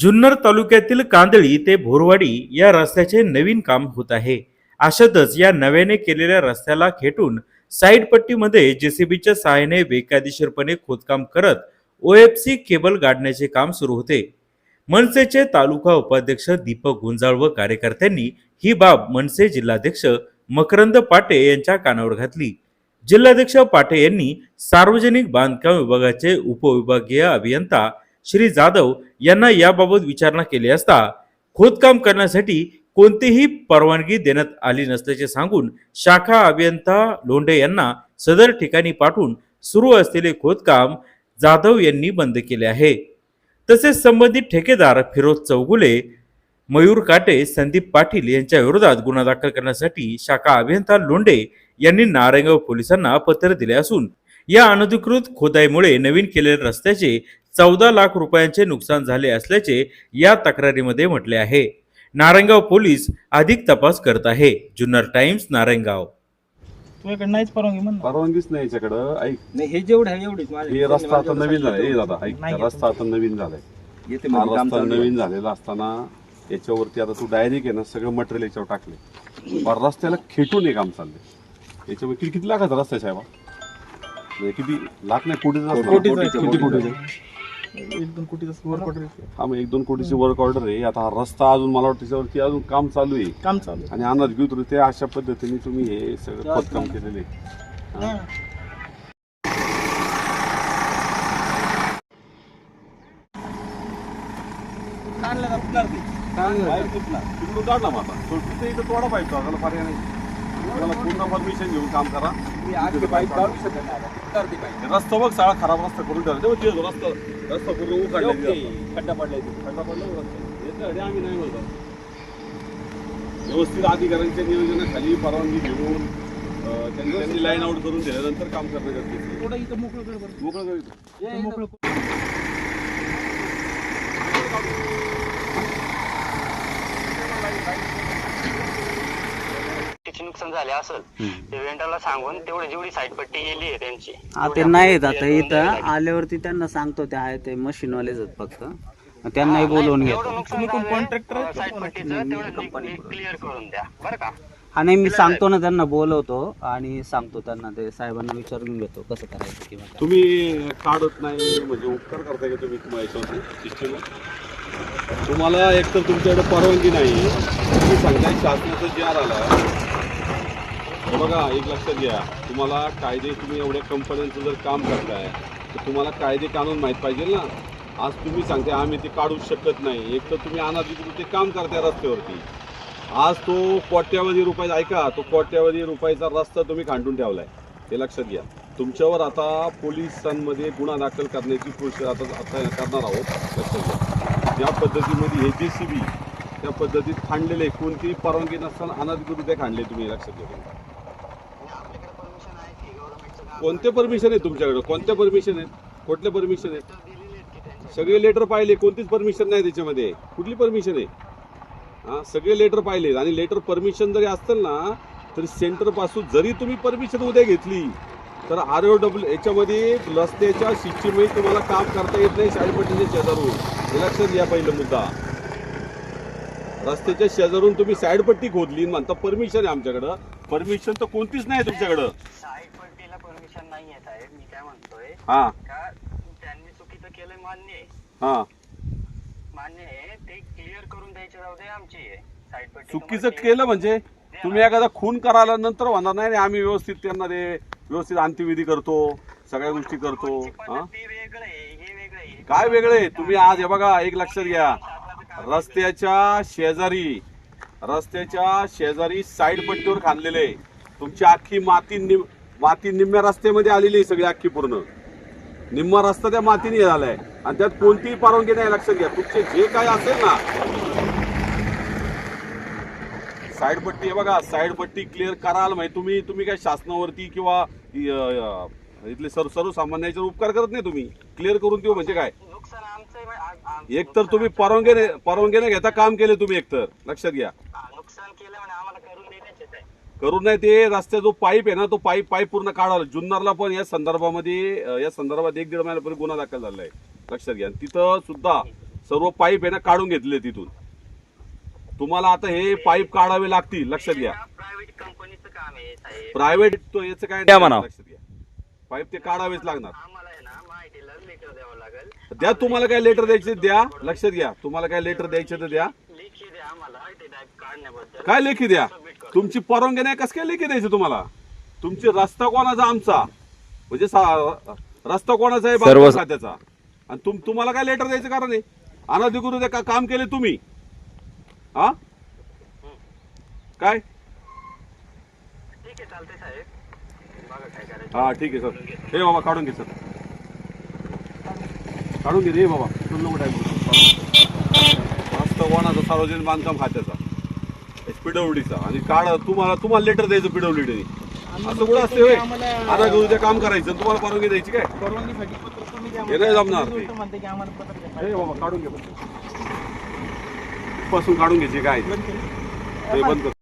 जुन्नर तालुक्यातील कांदळी ते भोरवाडी या रस्त्याचे नवीन काम होत आहे. अशातच या नव्याने केलेल्या रस्त्याला खेटून साईड पट्टीमध्ये जेसीबीच्या सहाय्याने बेकायदेशीरपणे खोदकाम करत ओएफसी केबल गाडण्याचे काम सुरू होते. मनसेचे तालुका उपाध्यक्ष दीपक गुंजाळ व कार्यकर्त्यांनी ही बाब मनसे जिल्हाध्यक्ष मकरंद पाटे यांच्या कानावर घातली. जिल्हाध्यक्ष पाटे यांनी सार्वजनिक बांधकाम विभागाचे उपविभागीय अभियंता श्री जाधव यांना याबाबत विचारणा केली असता खोदकाम करण्यासाठी कोणतीही परवानगी देण्यात आली नसल्याचे सांगून शाखा अभियंता लोंढे यांना सदर ठिकाणी पाठवून सुरू असलेले खोदकाम जाधव यांनी बंद केले आहे. तसेच संबंधित ठेकेदार फिरोज चौगुले मयूर काटे संदीप पाटील यांच्या विरोधात गुन्हा दाखल करण्यासाठी शाखा अभियंता लोंढे यांनी नारायणगाव पोलिसांना पत्र दिले असून या अनधिकृत खोदाईमुळे नवीन केलेल्या रस्त्याचे चौदा लाख रुपयांचे नुकसान झाले असल्याचे या तक्रारीमध्ये म्हटले आहे. नारायणगाव पोलीस अधिक तपास करत आहे. जुन्नर टाइम्स नारायणगाव. तुझ्याकडे नाहीच परवानगी म्हण. परवानगीच नाही याच्याकडं. ऐक. नाही हे जेवढं आहे एवढीच माझी- हे रस्ता आता नवीन झालाय हे दादा ऐक. नाही रस्ता आता नवीन झालाय. येते हा मध्ये काम रस्ता चालू आहे. नवीन झालेला असताना याच्यावरती आता तू डायरेक्ट आहे ना सगळं मटेरियल याच्यावर टाकले पण रस्त्याला खेटून हे काम चाललंय. याच्यावर किती किती लाखाचा रस्ता आहे साहेबा? म्हणजे किती लाख नाही कोटीचा रस्ता. कोटीचा आहे, किती कोटीचा कोटीचा आहे? एक दोन कोटीचा वर्क ऑर्डर आहे. हा मग एक दोन कोटीची वर्क ऑर्डर आहे आता हा रस्ता अजून मला वाटतं त्याच्यावरती अजून काम चालू आहे काम चालू आहे. आणि अनधिकृतरित्या अशा पद्धतीने तुम्ही हे सगळं खोदकाम केलेले. हा. काढलं का तुला ते? तिकडून. तो तिथे इथं तोडा पाहिजे पर्याय नाही त्याला पूर्ण परमिशन घेऊन काम करा. रस्ता बघ सगळा खराब रस्ता करून ठेवला ते रस्ता रस्ता पूर्ण आहे. खड्डा पडलाय तिथे. खड्डा पडला रस्ता. आम्ही नाही म्हणतो व्यवस्थित अधिकाऱ्यांच्या नियोजनाखाली परवानगी घेऊन त्यांनी त्यांनी लाईन आउट करून दिल्यानंतर काम करणं गरजेचं आहे. थोडं इथं मोकळं. मोकळं मोकळं त्याचे नुकसान झाले असेल. ते वेंडरला सांगून तेवढी जेवढी साईड पट्टी गेली आहे त्यांची. हा ते नाहीत आता इथं आल्यावरती त्यांना सांगतो ते आहे ते मशीनवालेच आहेत फक्त. त्यांनाही बोलवून एवढं नुकसान contractor आहे? साईड पट्टीचं तेवढं क्लिअर करून द्या. बरं का? हा नाही मी सांगतो ना त्यांना बोलवतो आणि सांगतो त्यांना. ते साहेबांना विचारून घेतो कसं करायचं किंवा काय. तुम्ही काढत नाही म्हणजे उपकार करताय का तुम्ही तुम्हाला याच्यावरती तुम्हाला एकतर तुमच्याकडे परवानगी नाही. तुम्ही सांगताय शासनाचा जी आर आला हे बघा एक लक्षात घ्या. तुम्हाला कायदे तुम्ही एवढ्या कंपन्यांचं जर काम करताय तर तुम्हाला कायदे कानून माहीत पाहिजे ना? आज तुम्ही सांगते आम्ही ते काढू शकत नाही. एक तर तुम्ही अनाधिकृत ते काम करताय रस्त्यावरती. आज तो कोट्यावधी रुपयाचा ऐका तो कोट्यावधी रुपयाचा रस्ता तुम्ही खांडून ठेवलाय. हे लक्षात घ्या. तुमच्यावर आता पोलिसांमध्ये गुन्हा दाखल करण्याची प्रोसेस आता आता करणार आहोत. लक्षात घ्या. ज्या पद्धतीमध्ये हे जे सी बी त्या पद्धतीत खांडलेले कोणतीही परवानगी नसताना अनधिकृत खांडले तुम्ही हे लक्षात घ्या कोणते परमिशन आहे तुमच्याकडे? कोणत्या परमिशन आहेत? कुठले परमिशन आहेत? सगळे लेटर पाहिले कोणतीच परमिशन नाही त्याच्यामध्ये. कुठली परमिशन आहे? हा सगळे लेटर पाहिलेत आणि लेटर परमिशन जरी असतील ना तरी सेंटरपासून जरी तुम्ही परमिशन उद्या घेतली तर आर ओ डब्ल्यू याच्यामध्ये रस्त्याच्या सिस्टीमही तुम्हाला काम करता येत नाही साईडपट्टीच्या शेजारून. हे लक्षात घ्या पहिलं मुद्दा. रस्त्याच्या शेजारून तुम्ही साईडपट्टी खोदली म्हणता परमिशन आहे आमच्याकडं. परमिशन तर कोणतीच नाही तुमच्याकडं. पट्टीला परमिशन नाही आहे साहेब मी काय म्हणतोय? हा. का त्यांनी चुकीचं केलंय मान्य आहे. हा. मान्य आहे ते क्लिअर करून द्यायची जबाबदारी आमची. आहे साईड पट्टी चुकीचं तुम्हाला केलं म्हणजे तुम्ही एखादा खून करायला नंतर होणार नाही आणि आम्ही व्यवस्थित त्यांना ते व्यवस्थित अंत्यविधी करतो सगळ्या गोष्टी करतो. हा? ते वेगळं आहे हे वेगळं आहे. काय वेगळे तुम्ही आज हे बघा एक लक्षात घ्या. रस्त्याच्या शेजारी रस्त्याच्या शेजारी साईड पट्टीवर खांदलेले तुमची अख्खी माती निम- माती निम्म्या रस्त्यामध्ये आलेली आहे सगळी अख्खी पूर्ण. निम्मा रस्ता त्या मातीने झालाय. आणि त्यात कोणतीही परवानगी नाही लक्षात घ्या. तुमचे जे काय असेल ना. साईड पट्टी आहे बघा साईड पट्टी क्लिअर कराल. म्हणजे तुम्ही तुम्ही काय शासनावरती किंवा इथले सर्व सर्वसामान्याचे उपकार करत नाही तुम्ही? क्लिअर करून देऊ म्हणजे काय? एक तर तुम्ही परवानगीने परवानगीने घेता काम केले तुम्ही एकतर लक्षात घ्या. करून नाही ते रस्त्या जो पाईप आहे ना तो पाईप पाईप पूर्ण काढावा. जुन्नरला पण या संदर्भामध्ये या संदर्भात एक दीड महिन्यापूर्वी गुन्हा दाखल झालेला आहे. लक्षात घ्या. तिथं सुद्धा सर्व पाईप आहे ना काढून घेतले तिथून. तुम्हाला आता हे पाईप काढावे लागतील लक्षात घ्या. प्रायव्हेट कंपनीचं काम आहे साहेब. प्रायव्हेट तो याचं काय द्या नाही, म्हणा. लक्षात घ्या. पाईप ते काढावेच लागणार. आम्हाला आहे ना माहितीला लेटर द्यावं लागेल. द्या तुम्हाला काय लेटर द्यायचे द्या लक्षात घ्या. तुम्हाला काय लेटर द्यायचे तर द्या. काय लेखी द्या? तुमची परवानगी नाही कसं काय लेखी द्यायची तुम्हाला? तुमची रस्ता कोणाचा आमचा? म्हणजे सा- रस्ता कोणाचा आहे सर्व- खात्याचा? आणि तुम तुम्हाला काय लेटर द्यायचं कारण आहे? अनधिकृत का काम केले तुम्ही. हा? काय? ठीक आहे चालते साहेब. बघा काय करायचं. हा ठीक आहे सर. हे बाबा काढून घे सर. काढून घे रे बाबा. तू नको टाईम रस्ता कोणाचा सार्वजनिक बांधकाम खात्याचा. पीडब्ल्यूडीचा. आणि काढ तुम्हाला तुम्हाला लेटर द्यायचं पीडब्ल्यूडीने. असं कुठं असते होय? आता घेऊन ते काम करायचं तुम्हाला परवानगी द्यायची काय? द्या हे नाही जमणार द्या. बाबा काढून घे. पासून काढून घ्यायचे काय. ते बंद कर.